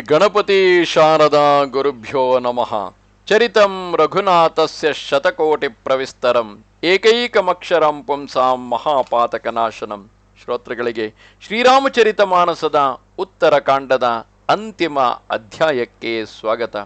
ಗಣಪತಿ ಶಾರದಾ ಗುರುಭ್ಯೋ ನಮಃ. ಚರಿತಂ ರಘುನಾಥಸ್ಯ ಶತಕೋಟಿ ಪ್ರವಿಸ್ತರಂ. ಏಕೈಕಮಕ್ಷರಂ ಪುಂಸಾಂ ಮಹಾಪಾತಕನಾಶನಂ. ಶ್ರೋತೃಗಳಿಗೆ ಶ್ರೀರಾಮಚರಿತ ಮಾನಸದ ಉತ್ತರ ಅಂತಿಮ ಅಧ್ಯಾಯಕ್ಕೆ ಸ್ವಾಗತ.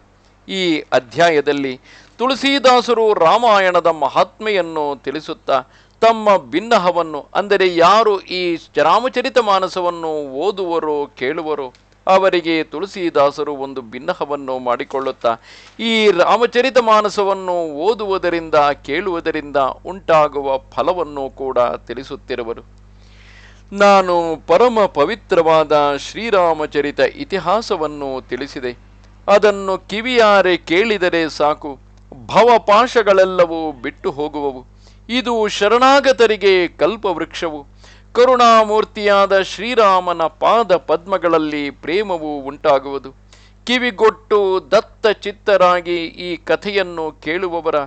ಈ ಅಧ್ಯಾಯದಲ್ಲಿ ತುಳಸಿದಾಸರು ರಾಮಾಯಣದ ಮಹಾತ್ಮೆಯನ್ನು ತಿಳಿಸುತ್ತಾ ತಮ್ಮ ಭಿನ್ನಹವನ್ನು ಅಂದರೆ ಯಾರು ಈ ರಾಮಚರಿತ ಮಾನಸವನ್ನು ಓದುವರೋ, ಕೇಳುವರೋ ಅವರಿಗೆ ತುಳಸಿದಾಸರು ಒಂದು ಭಿನ್ನಹವನ್ನು ಮಾಡಿಕೊಳ್ಳುತ್ತಾ, ಈ ರಾಮಚರಿತ ಮಾನಸವನ್ನು ಓದುವುದರಿಂದ, ಕೇಳುವುದರಿಂದ ಉಂಟಾಗುವ ಫಲವನ್ನು ಕೂಡ ತಿಳಿಸುತ್ತಿರುವರು. ನಾನು ಪರಮ ಪವಿತ್ರವಾದ ಶ್ರೀರಾಮಚರಿತ ಇತಿಹಾಸವನ್ನು ತಿಳಿಸಿದೆ. ಅದನ್ನು ಕಿವಿಯಾರೆ ಕೇಳಿದರೆ ಸಾಕು. ಭವಪಾಶಗಳೆಲ್ಲವೂ ಬಿಟ್ಟು ಹೋಗುವವು. ಇದು ಶರಣಾಗತರಿಗೆ ಕಲ್ಪವೃಕ್ಷವು. ಕರುಣಾಮೂರ್ತಿಯಾದ ಶ್ರೀರಾಮನ ಪಾದ ಪದ್ಮಗಳಲ್ಲಿ ಪ್ರೇಮವು ಉಂಟಾಗುವುದು. ಕಿವಿಗೊಟ್ಟು ದತ್ತ ಚಿತ್ತರಾಗಿ ಈ ಕಥೆಯನ್ನು ಕೇಳುವವರ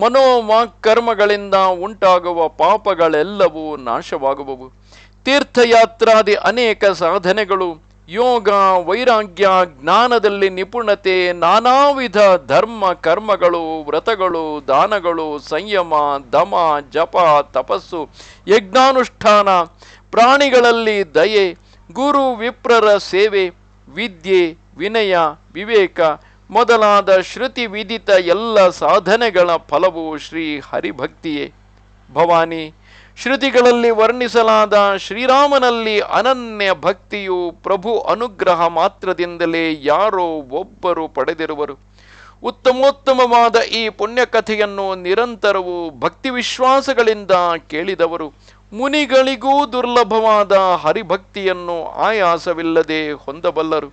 ಮನೋಮಾಕರ್ಮಗಳಿಂದ ಉಂಟಾಗುವ ಪಾಪಗಳೆಲ್ಲವೂ ನಾಶವಾಗುವವು. ತೀರ್ಥಯಾತ್ರಾದಿ ಅನೇಕ ಸಾಧನೆಗಳು ಯೋಗ, ವೈರಾಗ್ಯ, ಜ್ಞಾನದಲ್ಲಿ ನಿಪುಣತೆ ನಾನಾ ವಿಧ ಧರ್ಮ ಕರ್ಮಗಳು, ವ್ರತಗಳು, ದಾನಗಳು, ಸಂಯಮ, ದಮ, ಜಪ, ತಪಸ್ಸು, ಯಜ್ಞಾನುಷ್ಠಾನ, ಪ್ರಾಣಿಗಳಲ್ಲಿ ದಯೆ, ಗುರು ವಿಪ್ರರ ಸೇವೆ, ವಿದ್ಯೆ, ವಿನಯ, ವಿವೇಕ, ಮೊದಲಾದ ಶ್ರುತಿ ವಿದಿತ ಎಲ್ಲ ಸಾಧನೆಗಳ ಫಲವು ಶ್ರೀ ಹರಿಭಕ್ತಿಯೇ. ಭವಾನಿ, ಶ್ರುತಿಗಳಲ್ಲಿ ವರ್ಣಿಸಲಾದ ಶ್ರೀರಾಮನಲ್ಲಿ ಅನನ್ಯ ಭಕ್ತಿಯು ಪ್ರಭು ಅನುಗ್ರಹ ಮಾತ್ರದಿಂದಲೇ ಯಾರೋ ಒಬ್ಬರು ಪಡೆದಿರುವರು. ಉತ್ತಮೋತ್ತಮವಾದ ಈ ಪುಣ್ಯಕಥೆಯನ್ನು ನಿರಂತರವೂ ಭಕ್ತಿ ವಿಶ್ವಾಸಗಳಿಂದ ಕೇಳಿದವರು. ಮುನಿಗಳಿಗೂ ದುರ್ಲಭವಾದ ಹರಿಭಕ್ತಿಯನ್ನು ಆಯಾಸವಿಲ್ಲದೆ ಹೊಂದಬಲ್ಲರು.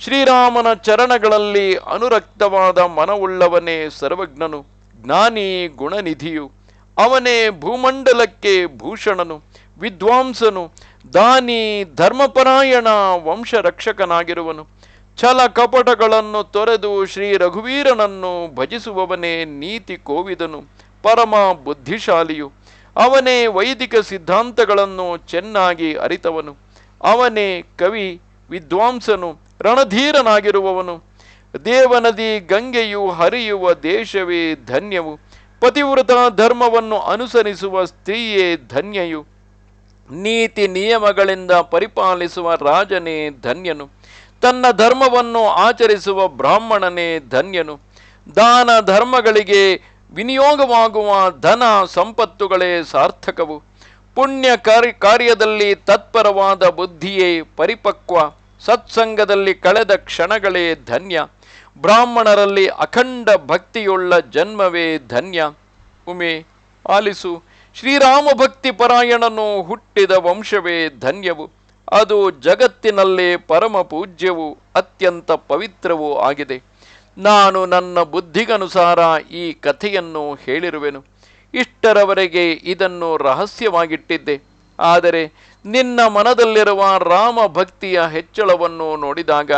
ಶ್ರೀರಾಮನ ಚರಣಗಳಲ್ಲಿ ಅನುರಕ್ತವಾದ ಮನವುಳ್ಳವನೇ ಸರ್ವಜ್ಞನು. ಜ್ಞಾನಿ ಗುಣನಿಧಿಯು. ಅವನೇ ಭೂಮಂಡಲಕ್ಕೆ ಭೂಷಣನು, ವಿದ್ವಾಂಸನು, ದಾನಿ ಧರ್ಮಪರಾಯಣ ವಂಶರಕ್ಷಕನಾಗಿರುವನು. ಛಲ ಕಪಟಗಳನ್ನು ತೊರೆದು ಶ್ರೀ ರಘುವೀರನನ್ನು ಭಜಿಸುವವನೇ ನೀತಿ ಕೋವಿದನು, ಪರಮ ಬುದ್ಧಿಶಾಲಿಯು. ಅವನೇ ವೈದಿಕ ಸಿದ್ಧಾಂತಗಳನ್ನು ಚೆನ್ನಾಗಿ ಅರಿತವನು. ಅವನೇ ಕವಿ, ವಿದ್ವಾಂಸನು, ರಣಧೀರನಾಗಿರುವವನು. ದೇವನದಿ ಗಂಗೆಯು ಹರಿಯುವ ದೇಶವೇ ಧನ್ಯವು. ಪತಿವ್ರತ ಧರ್ಮವನ್ನು ಅನುಸರಿಸುವ ಸ್ತ್ರೀಯೇ ಧನ್ಯೆಯು. ನೀತಿ ನಿಯಮಗಳಿಂದ ಪರಿಪಾಲಿಸುವ ರಾಜನೇ ಧನ್ಯನು. ತನ್ನ ಧರ್ಮವನ್ನು ಆಚರಿಸುವ ಬ್ರಾಹ್ಮಣನೇ ಧನ್ಯನು. ದಾನ ಧರ್ಮಗಳಿಗೆ ವಿನಿಯೋಗವಾಗುವ ಧನ ಸಂಪತ್ತುಗಳೇ ಸಾರ್ಥಕವು. ಪುಣ್ಯ ಕಾರ್ಯ ಕಾರ್ಯದಲ್ಲಿ ತತ್ಪರವಾದ ಬುದ್ಧಿಯೇ ಪರಿಪಕ್ವ. ಸತ್ಸಂಗದಲ್ಲಿ ಕಳೆದ ಕ್ಷಣಗಳೇ ಧನ್ಯ. ಬ್ರಾಹ್ಮಣರಲ್ಲಿ ಅಖಂಡ ಭಕ್ತಿಯುಳ್ಳ ಜನ್ಮವೇ ಧನ್ಯ. ಉಮೆ ಆಲಿಸು. ಶ್ರೀರಾಮ ಭಕ್ತಿ ಪರಾಯಣನು ಹುಟ್ಟಿದ ವಂಶವೇ ಧನ್ಯವು. ಅದು ಜಗತ್ತಿನಲ್ಲೇ ಪರಮ ಪೂಜ್ಯವು, ಅತ್ಯಂತ ಪವಿತ್ರವೂ ಆಗಿದೆ. ನಾನು ನನ್ನ ಬುದ್ಧಿಗನುಸಾರ ಈ ಕಥೆಯನ್ನು ಹೇಳಿರುವೆನು. ಇಷ್ಟರವರೆಗೆ ಇದನ್ನು ರಹಸ್ಯವಾಗಿಟ್ಟಿದ್ದೆ. ಆದರೆ ನಿನ್ನ ಮನದಲ್ಲಿರುವ ರಾಮ ಭಕ್ತಿಯ ಹೆಚ್ಚಳವನ್ನು ನೋಡಿದಾಗ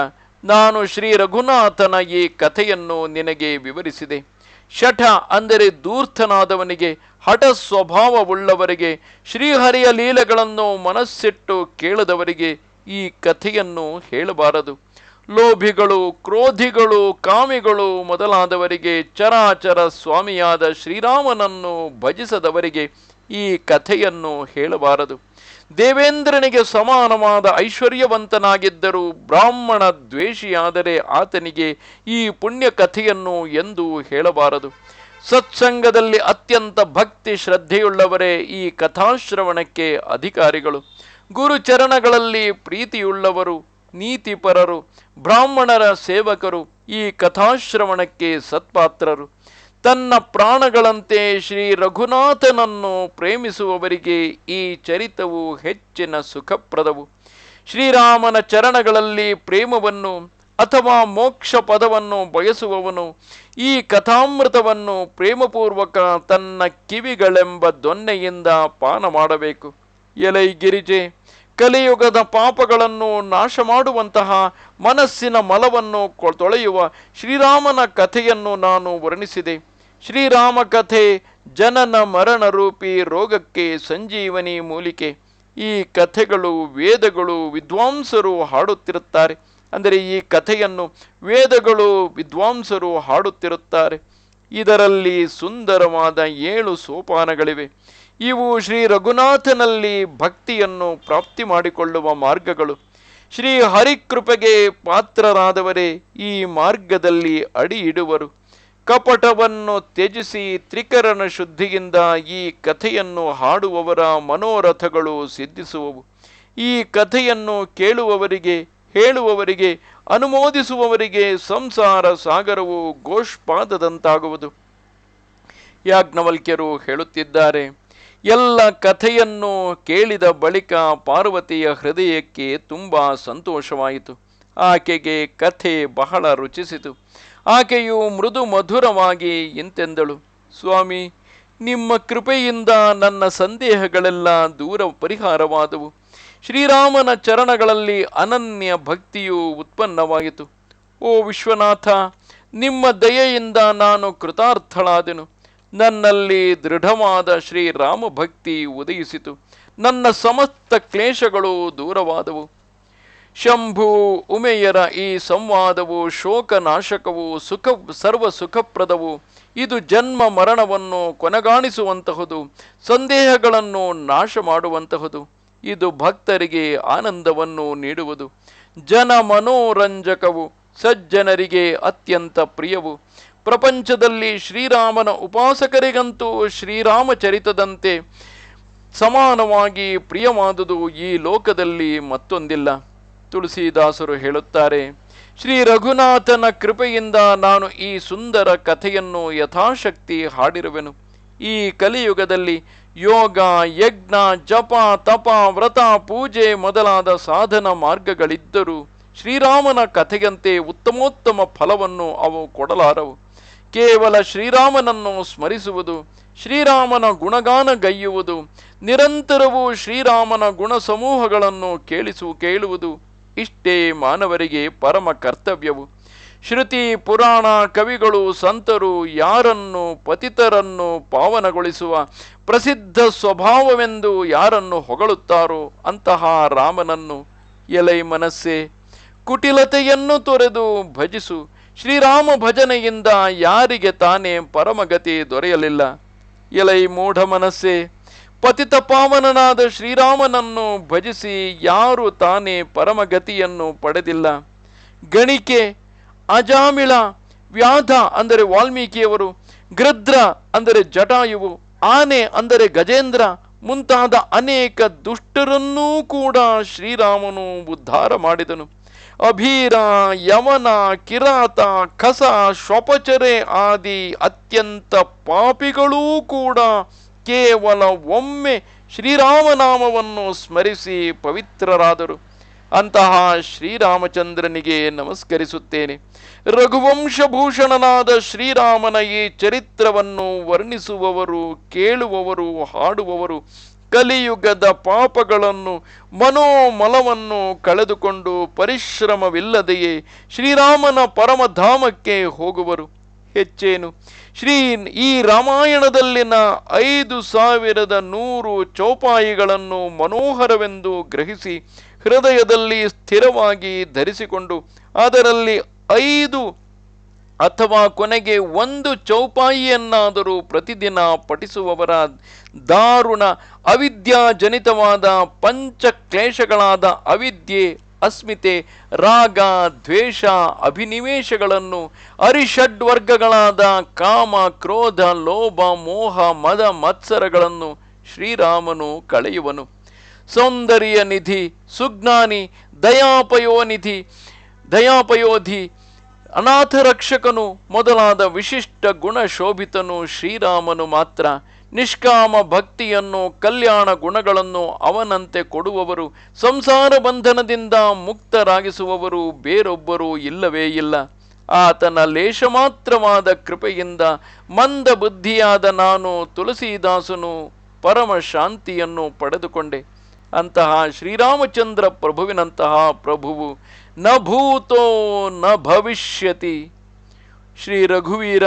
ನಾನು ಶ್ರೀ ರಘುನಾಥನ ಈ ಕಥೆಯನ್ನು ನಿನಗೆ ವಿವರಿಸಿದೆ. ಶಠ ಅಂದರೆ ದೂರ್ಥನಾದವನಿಗೆ ಹಠ ಸ್ವಭಾವವುಳ್ಳವರಿಗೆ, ಶ್ರೀಹರಿಯ ಲೀಲೆಗಳನ್ನು ಮನಸ್ಸಿಟ್ಟು ಕೇಳದವರಿಗೆ ಈ ಕಥೆಯನ್ನು ಹೇಳಬಾರದು. ಲೋಭಿಗಳು, ಕ್ರೋಧಿಗಳು, ಕಾಮಿಗಳು ಮೊದಲಾದವರಿಗೆ, ಚರಾಚರ ಸ್ವಾಮಿಯಾದ ಶ್ರೀರಾಮನನ್ನು ಭಜಿಸದವರಿಗೆ ಈ ಕಥೆಯನ್ನು ಹೇಳಬಾರದು. ದೇವೇಂದ್ರನಿಗೆ ಸಮಾನವಾದ ಐಶ್ವರ್ಯವಂತನಾಗಿದ್ದರೂ ಬ್ರಾಹ್ಮಣ ದ್ವೇಷಿಯಾದರೆ ಆತನಿಗೆ ಈ ಪುಣ್ಯ ಕಥೆಯನ್ನು ಎಂದು ಹೇಳಬಾರದು. ಸತ್ಸಂಗದಲ್ಲಿ ಅತ್ಯಂತ ಭಕ್ತಿ ಶ್ರದ್ಧೆಯುಳ್ಳವರೇ ಈ ಕಥಾಶ್ರವಣಕ್ಕೆ ಅಧಿಕಾರಿಗಳು. ಗುರುಚರಣಗಳಲ್ಲಿ ಪ್ರೀತಿಯುಳ್ಳವರು, ನೀತಿಪರರು, ಬ್ರಾಹ್ಮಣರ ಸೇವಕರು ಈ ಕಥಾಶ್ರವಣಕ್ಕೆ ಸತ್ಪಾತ್ರರು. ತನ್ನ ಪ್ರಾಣಗಳಂತೆ ಶ್ರೀ ರಘುನಾಥನನ್ನು ಪ್ರೇಮಿಸುವವರಿಗೆ ಈ ಚರಿತವು ಹೆಚ್ಚಿನ ಸುಖಪ್ರದವು. ಶ್ರೀರಾಮನ ಚರಣಗಳಲ್ಲಿ ಪ್ರೇಮವನ್ನು ಅಥವಾ ಮೋಕ್ಷ ಪದವನ್ನು ಬಯಸುವವನು ಈ ಕಥಾಮೃತವನ್ನು ಪ್ರೇಮಪೂರ್ವಕ ತನ್ನ ಕಿವಿಗಳೆಂಬ ದೊನ್ನೆಯಿಂದ ಪಾನ ಮಾಡಬೇಕು. ಎಲೈ ಗಿರಿಜೆ, ಕಲಿಯುಗದ ಪಾಪಗಳನ್ನು ನಾಶ ಮಾಡುವಂತಹ ಮನಸ್ಸಿನ ಮಲವನ್ನು ತೊಳೆಯುವ ಶ್ರೀರಾಮನ ಕಥೆಯನ್ನು ನಾನು ವರ್ಣಿಸಿದೆ. ಶ್ರೀರಾಮ ಕಥೆ ಜನನ ಮರಣ ರೂಪಿ ರೋಗಕ್ಕೆ ಸಂಜೀವನಿ ಮೂಲಿಕೆ. ಈ ಕಥೆಗಳು, ವೇದಗಳು ವಿದ್ವಾಂಸರು ಹಾಡುತ್ತಿರುತ್ತಾರೆ. ಅಂದರೆ ಈ ಕಥೆಯನ್ನು ವೇದಗಳು ವಿದ್ವಾಂಸರು ಹಾಡುತ್ತಿರುತ್ತಾರೆ. ಇದರಲ್ಲಿ ಸುಂದರವಾದ ಏಳು ಸೋಪಾನಗಳಿವೆ. ಇವು ಶ್ರೀ ರಘುನಾಥನಲ್ಲಿ ಭಕ್ತಿಯನ್ನು ಪ್ರಾಪ್ತಿ ಮಾಡಿಕೊಳ್ಳುವ ಮಾರ್ಗಗಳು. ಶ್ರೀ ಹರಿಕೃಪೆಗೆ ಪಾತ್ರರಾದವರೇ ಈ ಮಾರ್ಗದಲ್ಲಿ ಅಡಿ ಇಡುವರು. ಕಪಟವನ್ನು ತ್ಯಜಿಸಿ ತ್ರಿಕರಣ ಶುದ್ಧಿಯಿಂದ ಈ ಕಥೆಯನ್ನು ಹಾಡುವವರ ಮನೋರಥಗಳು ಸಿದ್ಧಿಸುವವು. ಈ ಕಥೆಯನ್ನು ಕೇಳುವವರಿಗೆ, ಹೇಳುವವರಿಗೆ, ಅನುಮೋದಿಸುವವರಿಗೆ ಸಂಸಾರ ಸಾಗರವು ಗೋಷ್ಪಾದದಂತಾಗುವುದು ಯಾಜ್ಞವಲ್ಕ್ಯರು ಹೇಳುತ್ತಿದ್ದಾರೆ, ಎಲ್ಲ ಕಥೆಯನ್ನು ಕೇಳಿದ ಬಳಿಕ ಪಾರ್ವತಿಯ ಹೃದಯಕ್ಕೆ ತುಂಬ ಸಂತೋಷವಾಯಿತು. ಆಕೆಗೆ ಕಥೆ ಬಹಳ ರುಚಿಸಿತು. ಆಕೆಯು ಮೃದು ಮಧುರವಾಗಿ ಇಂತೆಂದಳು ಸ್ವಾಮಿ, ನಿಮ್ಮ ಕೃಪೆಯಿಂದ ನನ್ನ ಸಂದೇಹಗಳೆಲ್ಲ ದೂರ ಪರಿಹಾರವಾದವು. ಶ್ರೀರಾಮನ ಚರಣಗಳಲ್ಲಿ ಅನನ್ಯ ಭಕ್ತಿಯು ಉತ್ಪನ್ನವಾಯಿತು. ಓ ವಿಶ್ವನಾಥ, ನಿಮ್ಮ ದಯೆಯಿಂದ ನಾನು ಕೃತಾರ್ಥಳಾದೆನು. ನನ್ನಲ್ಲಿ ದೃಢವಾದ ಶ್ರೀರಾಮ ಭಕ್ತಿ ಉದಯಿಸಿತು. ನನ್ನ ಸಮಸ್ತ ಕ್ಲೇಶಗಳು ದೂರವಾದವು. ಶಂಭು ಉಮೆಯರ ಈ ಸಂವಾದವು ಶೋಕನಾಶಕವು ಸುಖ, ಸರ್ವ ಸುಖಪ್ರದವು. ಇದು ಜನ್ಮ ಮರಣವನ್ನು ಕೊನೆಗಾಣಿಸುವಂತಹುದು, ಸಂದೇಹಗಳನ್ನು ನಾಶ ಮಾಡುವಂತಹುದು. ಇದು ಭಕ್ತರಿಗೆ ಆನಂದವನ್ನು ನೀಡುವುದು. ಜನ ಮನೋರಂಜಕವು ಸಜ್ಜನರಿಗೆ ಅತ್ಯಂತ ಪ್ರಿಯವು. ಪ್ರಪಂಚದಲ್ಲಿ ಶ್ರೀರಾಮನ ಉಪಾಸಕರಿಗಂತೂ ಶ್ರೀರಾಮಚರಿತದಂತೆ ಸಮಾನವಾಗಿ ಪ್ರಿಯವಾದುದು ಈ ಲೋಕದಲ್ಲಿ ಮತ್ತೊಂದಿಲ್ಲ. ತುಳಸಿದಾಸರು ಹೇಳುತ್ತಾರೆ, ಶ್ರೀ ರಘುನಾಥನ ಕೃಪೆಯಿಂದ ನಾನು ಈ ಸುಂದರ ಕಥೆಯನ್ನು ಯಥಾಶಕ್ತಿ ಹಾಡಿರುವೆನು. ಈ ಕಲಿಯುಗದಲ್ಲಿ ಯೋಗ, ಯಜ್ಞ, ಜಪ, ತಪ, ವ್ರತ, ಪೂಜೆ ಮೊದಲಾದ ಸಾಧನ ಮಾರ್ಗಗಳಿದ್ದರೂ ಶ್ರೀರಾಮನ ಕಥೆಯಂತೆ ಉತ್ತಮೋತ್ತಮ ಫಲವನ್ನು ಅವು ಕೊಡಲಾರವು. ಕೇವಲ ಶ್ರೀರಾಮನನ್ನು ಸ್ಮರಿಸುವುದು, ಶ್ರೀರಾಮನ ಗುಣಗಾನ ಗೈಯುವುದು, ನಿರಂತರವೂ ಶ್ರೀರಾಮನ ಗುಣ ಸಮೂಹಗಳನ್ನು ಕೇಳಿಸು, ಕೇಳುವುದು ಇಷ್ಟೇ ಮಾನವರಿಗೆ ಪರಮ ಕರ್ತವ್ಯವು. ಶ್ರುತಿ ಪುರಾಣ ಕವಿಗಳು ಸಂತರು ಯಾರನ್ನು ಪತಿತರನ್ನು ಪಾವನಗೊಳಿಸುವ ಪ್ರಸಿದ್ಧ ಸ್ವಭಾವವೆಂದು ಯಾರನ್ನು ಹೊಗಳುತ್ತಾರೋ ಅಂತಹ ರಾಮನನ್ನು ಎಲೈ ಮನಸ್ಸೆ. ಕುಟಿಲತೆಯನ್ನು ತೊರೆದು ಭಜಿಸು. ಶ್ರೀರಾಮ ಭಜನೆಯಿಂದ ಯಾರಿಗೆ ತಾನೇ ಪರಮಗತಿ ದೊರೆಯಲಿಲ್ಲ. ಎಲೈ ಮೂಢ ಮನಸ್ಸೆ. ಪತಿತ ಪಾವನನಾದ ಶ್ರೀರಾಮನನ್ನು ಭಜಿಸಿ ಯಾರು ತಾನೇ ಪರಮಗತಿಯನ್ನು ಪಡೆದಿಲ್ಲ. ಗಣಿಕೆ, ಅಜಾಮಿಳ, ವ್ಯಾಧ ಅಂದರೆ ವಾಲ್ಮೀಕಿಯವರು, ಗೃದ್ರ ಅಂದರೆ ಜಟಾಯುವು, ಆನೆ ಅಂದರೆ ಗಜೇಂದ್ರ ಮುಂತಾದ ಅನೇಕ ದುಷ್ಟರನ್ನೂ ಕೂಡ ಶ್ರೀರಾಮನು ಉದ್ಧಾರ ಮಾಡಿದನು. ಅಭೀರ ಯವನ ಕಿರಾತ, ಕಸ ಶ್ವಪಚರೆ ಆದಿ ಅತ್ಯಂತ ಪಾಪಿಗಳೂ ಕೂಡ ಕೇವಲ ಒಮ್ಮೆ ಶ್ರೀರಾಮನಾಮವನ್ನು ಸ್ಮರಿಸಿ ಪವಿತ್ರರಾದರು. ಅಂತಹ ಶ್ರೀರಾಮಚಂದ್ರನಿಗೆ ನಮಸ್ಕರಿಸುತ್ತೇನೆ. ರಘುವಂಶಭೂಷಣನಾದ ಶ್ರೀರಾಮನ ಈ ಚರಿತ್ರವನ್ನು ವರ್ಣಿಸುವವರು, ಕೇಳುವವರು, ಹಾಡುವವರು, ಕಲಿಯುಗದ ಪಾಪಗಳನ್ನು, ಮನೋಮಲವನ್ನು ಕಳೆದುಕೊಂಡು ಪರಿಶ್ರಮವಿಲ್ಲದೆಯೇ ಶ್ರೀರಾಮನ ಪರಮಧಾಮಕ್ಕೆ ಹೋಗುವರು. ಹೆಚ್ಚೇನು. ಶ್ರೀ ಈ ರಾಮಾಯಣದಲ್ಲಿನ ಐದು ಸಾವಿರದ ನೂರು ಚೌಪಾಯಿಗಳನ್ನು ಮನೋಹರವೆಂದು ಗ್ರಹಿಸಿ ಹೃದಯದಲ್ಲಿ ಸ್ಥಿರವಾಗಿ ಧರಿಸಿಕೊಂಡು ಅದರಲ್ಲಿ ಐದು ಅಥವಾ ಕೊನೆಗೆ ಒಂದು ಚೌಪಾಯಿಯನ್ನಾದರೂ ಪ್ರತಿದಿನ ಪಠಿಸುವವರ ದಾರುಣ ಅವಿದ್ಯಾಜನಿತವಾದ ಪಂಚ ಕ್ಲೇಶಗಳಾದ ಅವಿದ್ಯೆ ಅಸ್ಮಿತೆ ರಾಗ, ದ್ವೇಷ, ಅಭಿನಿವೇಶಗಳನ್ನು ಅರಿಷಡ್ವರ್ಗಗಳಾದ ಕಾಮ, ಕ್ರೋಧ, ಲೋಭ, ಮೋಹ, ಮದ, ಮತ್ಸರಗಳನ್ನು ಶ್ರೀರಾಮನು ಕಳೆಯುವನು. ಸೌಂದರ್ಯ ನಿಧಿ, ಸುಜ್ಞಾನಿ ದಯಾಪಯೋನಿಧಿ ದಯಾಪಯೋಧಿ ಅನಾಥ ರಕ್ಷಕನು ಮೊದಲಾದ ವಿಶಿಷ್ಟ ಗುಣ ಶೋಭಿತನು ಶ್ರೀರಾಮನು ಮಾತ್ರ. ನಿಷ್ಕಾಮ ಭಕ್ತಿಯನ್ನು, ಕಲ್ಯಾಣ ಗುಣಗಳನ್ನು ಅವನಂತೆ ಕೊಡುವವರು, ಸಂಸಾರ ಬಂಧನದಿಂದ ಮುಕ್ತರಾಗಿಸುವವರು ಬೇರೊಬ್ಬರು ಇಲ್ಲವೇ ಇಲ್ಲ. ಆತನ ಲೇಷ ಮಾತ್ರವಾದ ಕೃಪೆಯಿಂದ ಮಂದ ಬುದ್ಧಿಯಾದ ನಾನು ತುಳಸಿದಾಸನು ಪರಮ ಶಾಂತಿಯನ್ನು ಪಡೆದುಕೊಂಡೆ. ಅಂತಹ ಶ್ರೀರಾಮಚಂದ್ರ ಪ್ರಭುವಿನಂತಹ ಪ್ರಭುವು ನ ಭೂತೋ ನ ಭವಿಷ್ಯತಿ. ಶ್ರೀ ರಘುವೀರ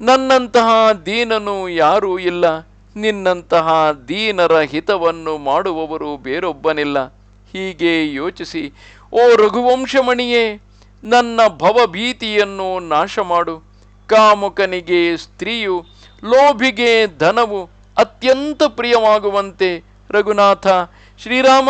ನನ್ನಂತಹ ದೀನನು ಯಾರೂ ಇಲ್ಲ. ನಿನ್ನಂತಹ ದೀನರ ಹಿತವನ್ನು ಮಾಡುವವರು ಬೇರೊಬ್ಬನಿಲ್ಲ. ಹೀಗೆ ಯೋಚಿಸಿ, ಓ ರಘುವಂಶಮಣಿಯೇ, ನನ್ನ ಭವಭೀತಿಯನ್ನು ನಾಶ ಮಾಡು ಕಾಮುಕನಿಗೆ ಸ್ತ್ರೀಯು, ಲೋಭಿಗೆ ಧನವು ಅತ್ಯಂತ ಪ್ರಿಯವಾಗುವಂತೆ. ರಘುನಾಥ, ಶ್ರೀರಾಮ,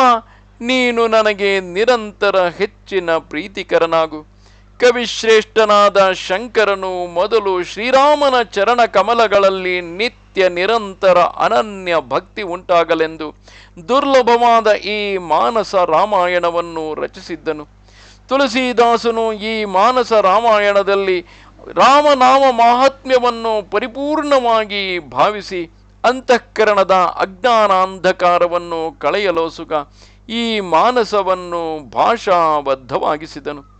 ನೀನು ನನಗೆ ನಿರಂತರ ಹೆಚ್ಚಿನ ಪ್ರೀತಿಕರನಾಗು. ಕವಿಶ್ರೇಷ್ಠನಾದ ಶಂಕರನು ಮೊದಲು ಶ್ರೀರಾಮನ ಚರಣ ಕಮಲಗಳಲ್ಲಿ ನಿತ್ಯ ನಿರಂತರ ಅನನ್ಯ ಭಕ್ತಿ ಉಂಟಾಗಲೆಂದು ದುರ್ಲಭವಾದ ಈ ಮಾನಸ ರಾಮಾಯಣವನ್ನು ರಚಿಸಿದ್ದನು. ತುಳಸಿದಾಸನು ಈ ಮಾನಸ ರಾಮಾಯಣದಲ್ಲಿ ರಾಮನಾಮ ಮಾಹಾತ್ಮ್ಯವನ್ನು ಪರಿಪೂರ್ಣವಾಗಿ ಭಾವಿಸಿ ಅಂತಃಕರಣದ ಅಜ್ಞಾನಾಂಧಕಾರವನ್ನು ಕಳೆಯಲೋಸುಗ ಈ ಮಾನಸವನ್ನು ಭಾಷಾಬದ್ಧವಾಗಿಸಿದನು.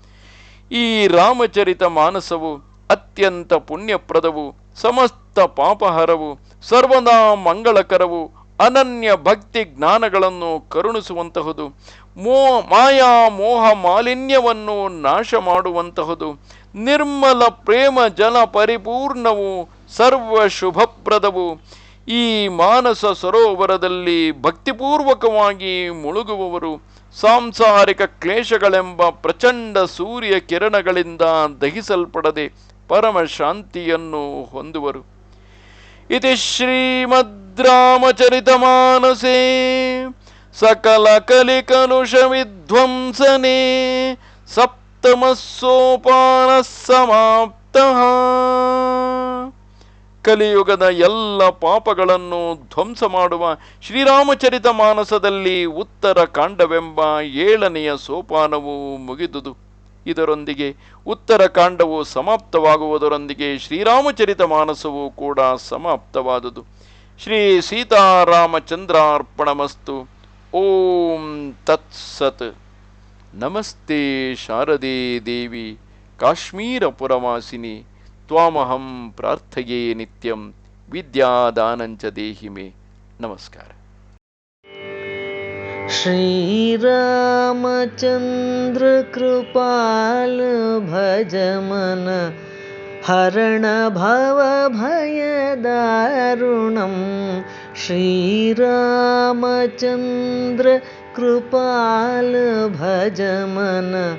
ಈ ರಾಮಚರಿತ ಮಾನಸವು ಅತ್ಯಂತ ಪುಣ್ಯಪ್ರದವು, ಸಮಸ್ತ ಪಾಪಹರವು, ಸರ್ವದಾ ಮಂಗಳಕರವು, ಅನನ್ಯ ಭಕ್ತಿ ಜ್ಞಾನಗಳನ್ನು ಕರುಣಿಸುವಂತಹುದು, ಮೋ ಮಾಯಾ ಮೋಹ ಮಾಲಿನ್ಯವನ್ನು ನಾಶ ಮಾಡುವಂತಹುದು ನಿರ್ಮಲ ಪ್ರೇಮ ಜಲ ಪರಿಪೂರ್ಣವು ಸರ್ವ ಶುಭಪ್ರದವು ಈ ಮಾನಸ ಸರೋವರದಲ್ಲಿ ಭಕ್ತಿಪೂರ್ವಕವಾಗಿ ಮುಳುಗುವವರು, ಸಾಂಸಾರಿಕ ಕ್ಲೇಶಗಳೆಂಬ ಪ್ರಚಂಡ ಸೂರ್ಯ ಕಿರಣಗಳಿಂದ ದಹಿಸಲ್ಪಡದೆ ಪರಮ ಶಾಂತಿಯನ್ನು ಹೊಂದುವರು. ಇತಿ ಶ್ರೀಮದ್ರಾಮಚರಿತಮಾನಸೇ ಸಕಲ ಕಲಿಕಲುಷ ವಿಧ್ವಂಸನೆ ಸಪ್ತಮ ಸೋಪಾನ ಸಮಾಪ್ತ. ಕಲಿಯುಗದ ಎಲ್ಲ ಪಾಪಗಳನ್ನು ಧ್ವಂಸ ಮಾಡುವ ಶ್ರೀರಾಮಚರಿತ ಮಾನಸದಲ್ಲಿ ಉತ್ತರ ಕಾಂಡವೆಂಬ ಏಳನೆಯ ಸೋಪಾನವು ಮುಗಿದುದು. ಇದರೊಂದಿಗೆ ಉತ್ತರ ಕಾಂಡವು ಸಮಾಪ್ತವಾಗುವುದರೊಂದಿಗೆ ಶ್ರೀರಾಮಚರಿತ ಮಾನಸವು ಕೂಡ ಸಮಾಪ್ತವಾದುದು. ಶ್ರೀ ಸೀತಾರಾಮಚಂದ್ರಾರ್ಪಣಮಸ್ತು. ಓಂ ತತ್ಸತ್. ನಮಸ್ತೆ ಶಾರದೆ ದೇವಿ ಕಾಶ್ಮೀರಪುರವಾಸಿನಿ ತ್ವಾಮಹಂ त्वामहं प्रार्थये नित्यं विद्यादानञ्च देहि मे। नमस्कार। श्रीरामचन्द्रकृपाल भजमन हरणभवभयदारुणं श्रीरामचन्द्र कृपाल भजमन